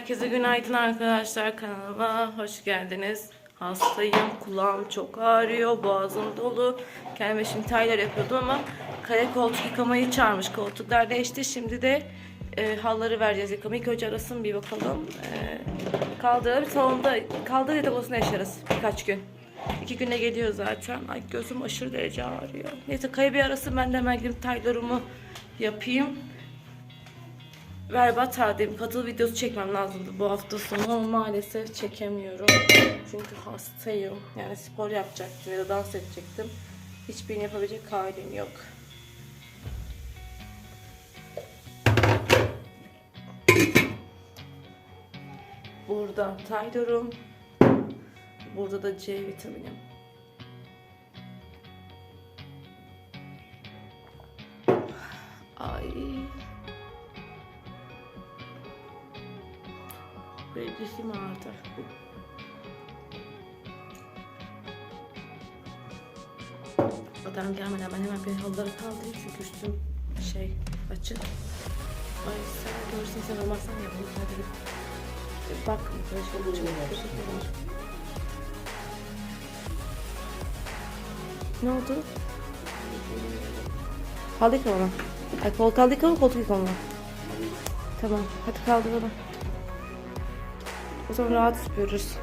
Herkese günaydın arkadaşlar kanalıma hoş geldiniz. Hastayım, kulağım çok ağrıyor, boğazım dolu. Kendime şimdi taylar yapıyordum ama kare koltuk yıkamayı çağırmış. Koltuklar değişti. Şimdi de e, halları vereceğiz yıkamayı. İlk önce arasın bir bakalım. E, kaldıralım. Salonda kaldır yatak yaşarız birkaç gün. İki güne geliyor zaten. Ay gözüm aşırı derece ağrıyor. Neyse kaya bir arasın ben de hemen gidip taylarımı yapayım. Berbat haldeyim. Katıl videosu çekmem lazımdı bu hafta sonu ama maalesef çekemiyorum. Çünkü hastayım. Yani spor yapacaktım ya da dans edecektim. Hiçbirini yapabilecek halim yok. Burada taydorum. Burada da C vitaminim. Dişim ağrıdı. Adam gelmeden ben hemen bir halıları kaldırayım çünkü üstüm şey açık. Ay sen görürsün sen olmazsan yapalım hadi. E, Bak şey çok olur. Ne oldu? Halı yıkama. Ay koltuk halı yıkama koltuk yıkama. Tamam hadi kaldıralım. O zaman rahat yapıyoruz.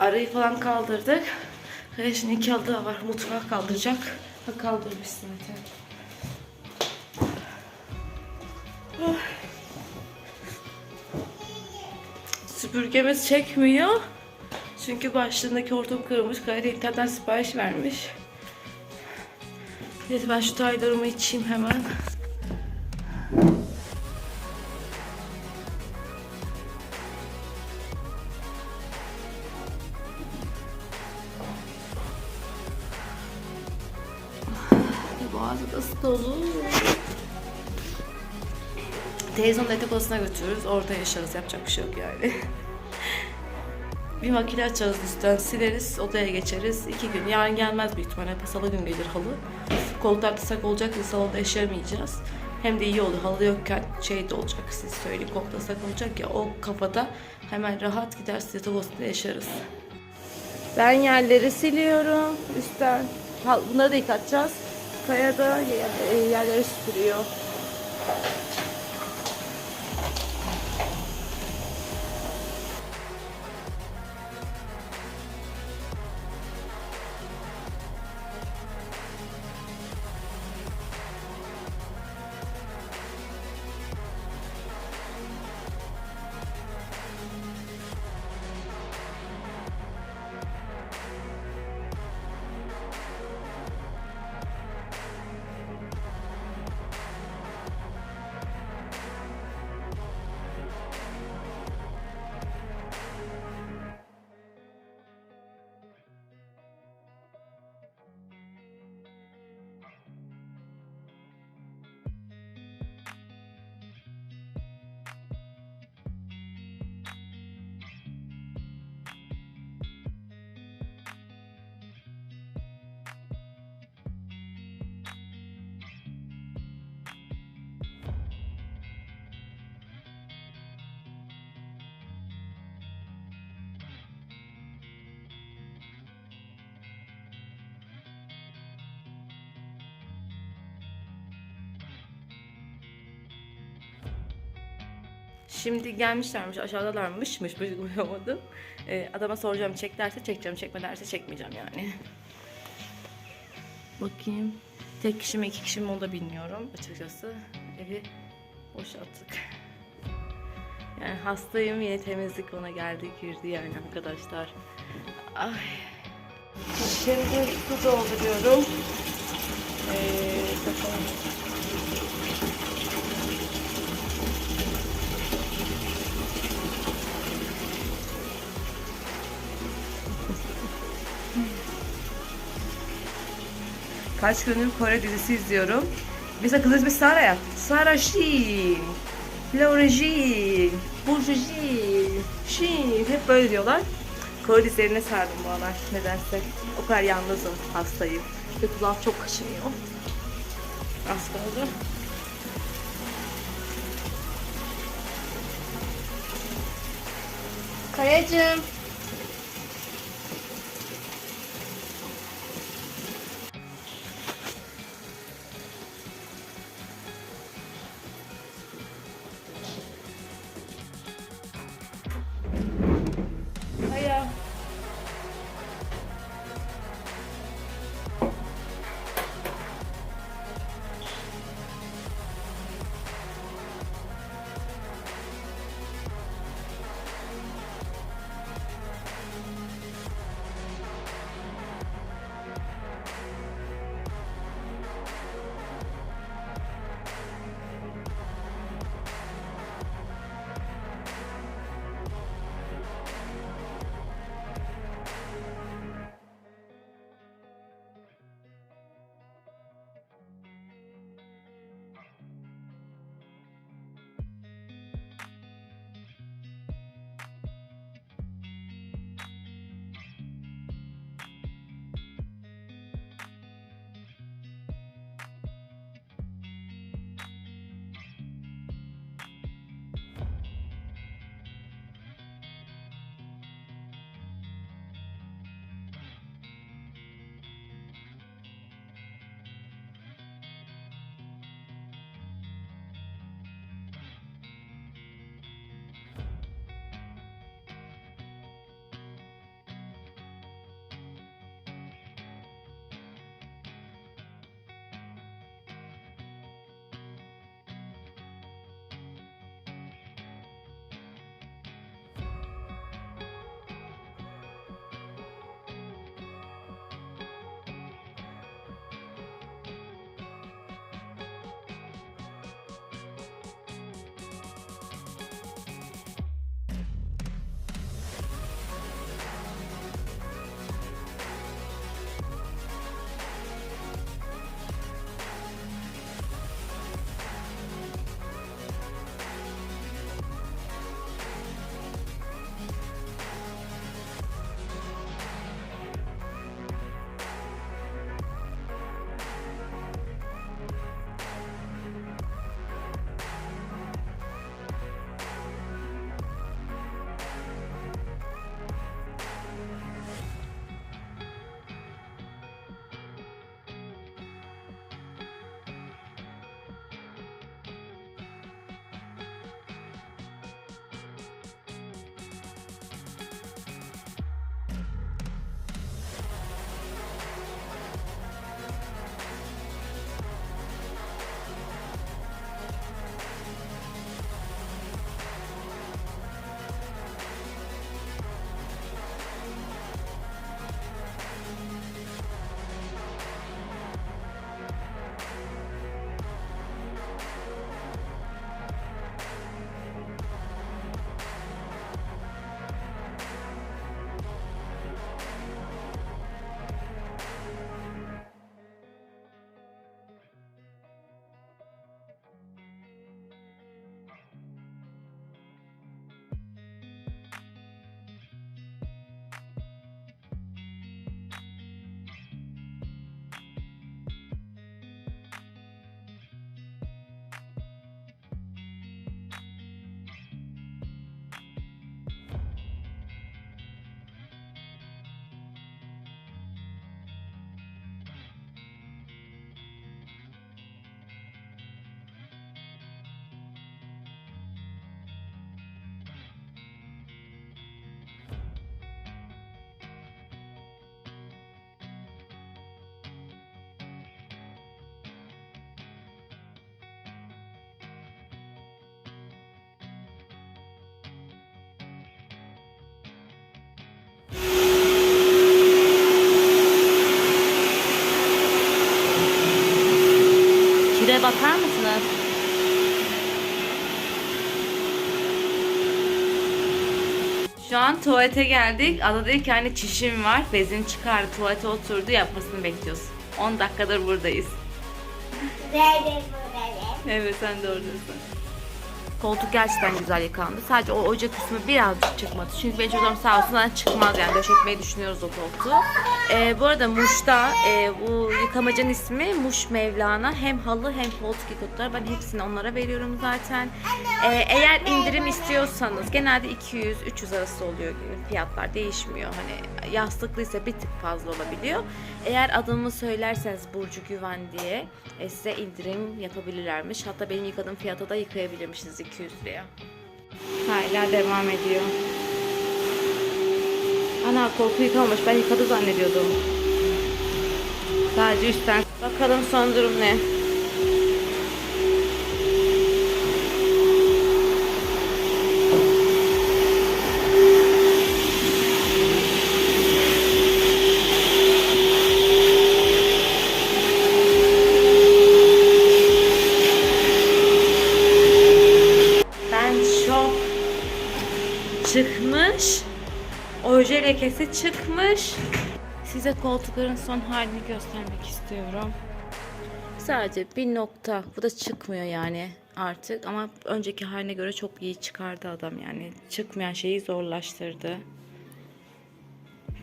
Arayı falan kaldırdık. Ve şimdi iki halı daha var. Mutfağı kaldıracak. Ha kaldırmış zaten. Ah. Süpürgemiz çekmiyor. Çünkü başlığındaki hortum kırılmış. Gayet internetten sipariş vermiş. Neyse ben şu taylarımı içeyim hemen. Odasına götürürüz. Orada yaşarız. Yapacak bir şey yok yani. bir makine açarız üstten sileriz. Odaya geçeriz. İki gün. Yarın gelmez büyük ihtimalle. Salı gün gelir halı. Koltuklar ıslak olacak diye salonda yaşayamayacağız. Hem de iyi olur. Halı yokken şey de olacak siz söyleyeyim. Koltuklar ıslak olacak ya o kafada hemen rahat gidersiniz yatak odasında yaşarız. Ben yerleri siliyorum üstten. Bunları da yıkatacağız. Kaya da e, yerleri süpürüyor. Şimdi gelmişlermiş aşağıdalarmış mış mış duyamadım. Ee, adama soracağım çek derse çekeceğim çekme derse çekmeyeceğim yani. Bakayım. Tek kişi mi iki kişi mi onu da bilmiyorum açıkçası. Evi boşalttık. Yani hastayım yine temizlik bana geldi girdi yani arkadaşlar. Ay. Şimdi su dolduruyorum. Ee, bakalım. Kaç gündür Kore dizisi izliyorum. Mesela kız ismi Sara ya. Sara Shin. Laura Jin. Burcu Jin. Hep böyle diyorlar. Kore dizilerine sardım bu aralar nedense. O kadar yalnızım, hastayım. Ve kulağım çok kaşınıyor. Az kaldı. Kayacığım. Şu an tuvalete geldik. Ada dedi ki hani çişim var. Bezini çıkardı. Tuvalete oturdu. Yapmasını bekliyoruz. 10 dakikadır buradayız. Böyle böyle. Evet sen de oradasın. Koltuk gerçekten güzel yıkandı. Sadece o ocak kısmı birazcık çıkmadı. Çünkü benim çocuğum sağ olsun çıkmaz yani. Döşetmeyi düşünüyoruz o koltuğu. Ee, bu arada Muş'ta e, bu yıkamacının ismi Muş Mevlana. Hem halı hem koltuk yıkatıyorlar. Ben hepsini onlara veriyorum zaten. Ee, eğer indirim istiyorsanız genelde 200-300 arası oluyor fiyatlar değişmiyor. Hani yastıklıysa bir tık fazla olabiliyor. Eğer adımı söylerseniz Burcu Güven diye e, size indirim yapabilirlermiş. Hatta benim yıkadığım fiyata da yıkayabilirmişsiniz 200 liraya. Hala devam ediyor. Ana koltuğu yıkamamış. Ben yıkadı zannediyordum. Sadece üstten. Bakalım son durum ne? Ben şok. Çıkmış. Oje lekesi çıkmış. Size koltukların son halini göstermek istiyorum. Sadece bir nokta. Bu da çıkmıyor yani artık. Ama önceki haline göre çok iyi çıkardı adam yani. Çıkmayan şeyi zorlaştırdı.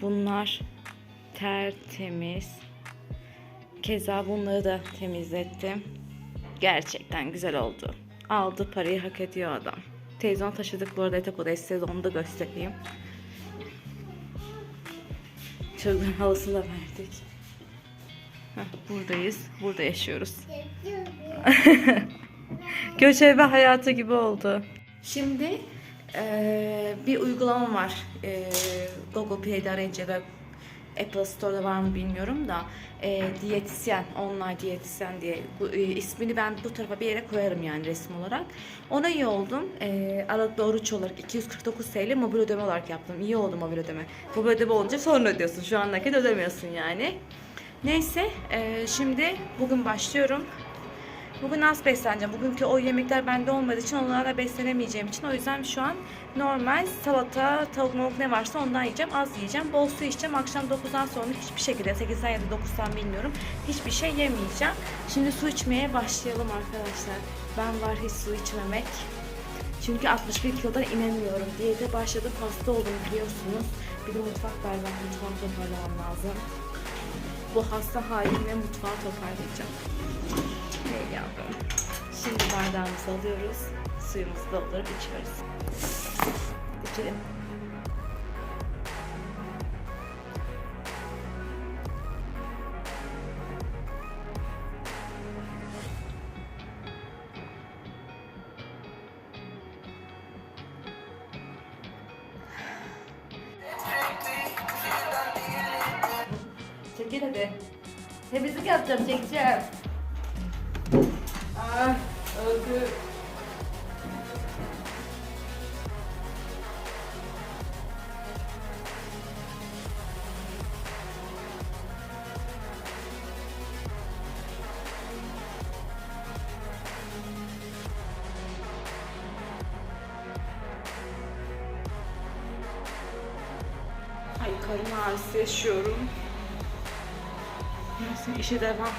Bunlar tertemiz. Keza bunları da temizlettim. Gerçekten güzel oldu. Aldı parayı hak ediyor adam. Televizyon taşıdık bu arada yatak odaya size onu da göstereyim. Çocuğun halısını da verdik. Heh, buradayız. Burada yaşıyoruz. Göçebe hayatı gibi oldu. Şimdi eee, bir uygulama var. Eee, Google Play'de arayınca da Apple Store'da var mı bilmiyorum da eee, diyetisyen, online diyetisyen diye eee, ismini ben bu tarafa bir yere koyarım yani resim olarak. Ona iyi oldum. Eee Aralıklı oruç olarak 249 TL mobil ödeme olarak yaptım. İyi oldu mobil ödeme. Mobil ödeme olunca sonra ödüyorsun. Şu an nakit ödemiyorsun yani. Neyse eee, şimdi bugün başlıyorum. Bugün az besleneceğim. Bugünkü o yemekler bende olmadığı için onlarla beslenemeyeceğim için. O yüzden şu an normal salata, tavuk ne varsa ondan yiyeceğim. Az yiyeceğim. Bol su içeceğim. Akşam 9'dan sonra hiçbir şekilde 8'den ya da 9'dan bilmiyorum. Hiçbir şey yemeyeceğim. Şimdi su içmeye başlayalım arkadaşlar. Ben var hiç su içmemek. Çünkü 61 kilodan inemiyorum. Diyete başladım. Hasta oldum biliyorsunuz. Bir de mutfak. Ben mutfağı toparlamam lazım. Bu hasta halimle mutfağı toparlayacağım. Yavrum. Şimdi bardağımızı alıyoruz. Suyumuzu doldurup içiyoruz. İçelim. Karın ağrısı yaşıyorum. Neyse işe devam.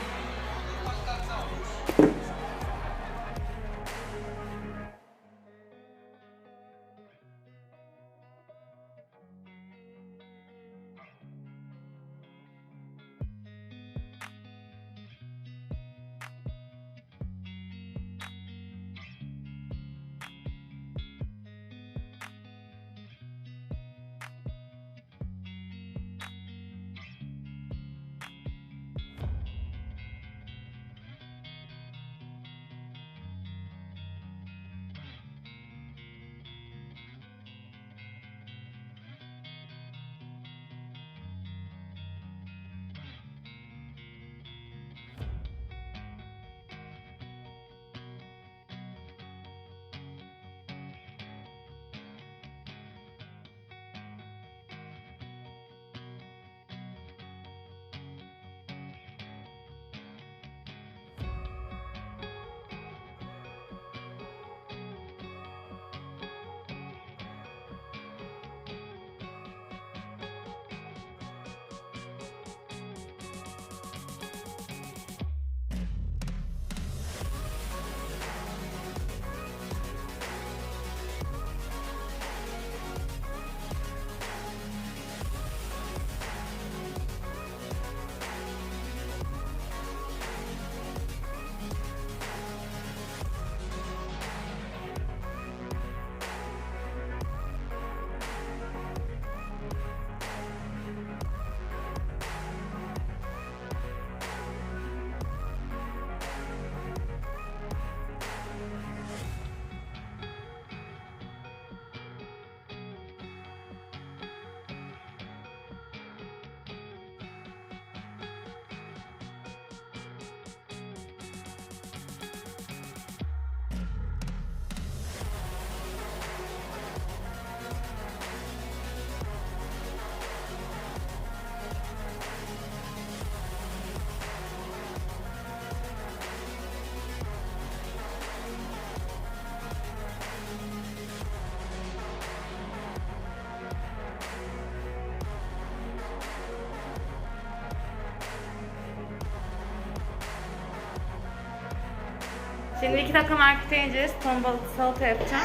Şimdi iki dakika markete ineceğiz. Ton balıklı salata yapacağım.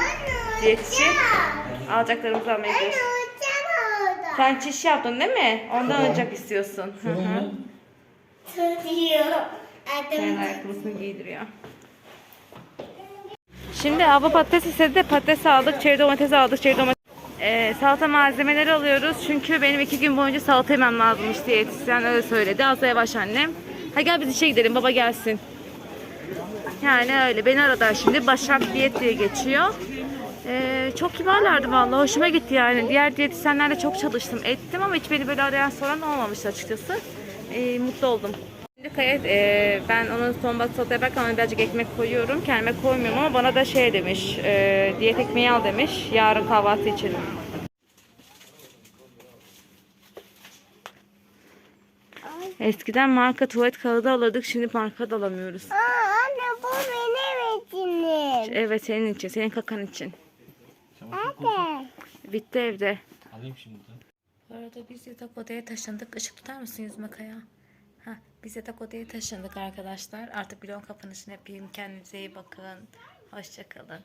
Diyet için. Alacaklarımızı almaya gidiyoruz. Sen çiş yaptın değil mi? Ondan oyuncak istiyorsun. Hı hı. Senin ayakkabısını giydiriyor. Şimdi hava patates istedi de patates aldık, çeri domates aldık, çeri domates. Ee, salata malzemeleri alıyoruz çünkü benim iki gün boyunca salata yemem lazımmış diyetisyen öyle söyledi. Az da yavaş annem. Hadi gel biz işe gidelim baba gelsin. Yani öyle beni aradılar şimdi Başak Diyet diye geçiyor. Ee, çok kibarlardı vallahi hoşuma gitti yani. Diğer diyetisyenlerle çok çalıştım ettim ama hiç beni böyle arayan soran olmamıştı açıkçası. Ee, mutlu oldum. Şimdi Kaya, e, ben onun son balık salata yaparken ona birazcık ekmek koyuyorum. Kendime koymuyorum ama bana da şey demiş, e, diyet ekmeği al demiş. Yarın kahvaltı için. Eskiden marka tuvalet kağıdı alırdık, şimdi marka da alamıyoruz. Aa, içinim. Evet senin için, senin kakan için. Nerede? Bitti evde. Alayım şimdi. Bu arada biz yatak odaya taşındık. Işık tutar mısın yüzüme Kaya? Heh, biz yatak odaya taşındık arkadaşlar. Artık vlog kapanışını yapayım. Kendinize iyi bakın. Hoşçakalın.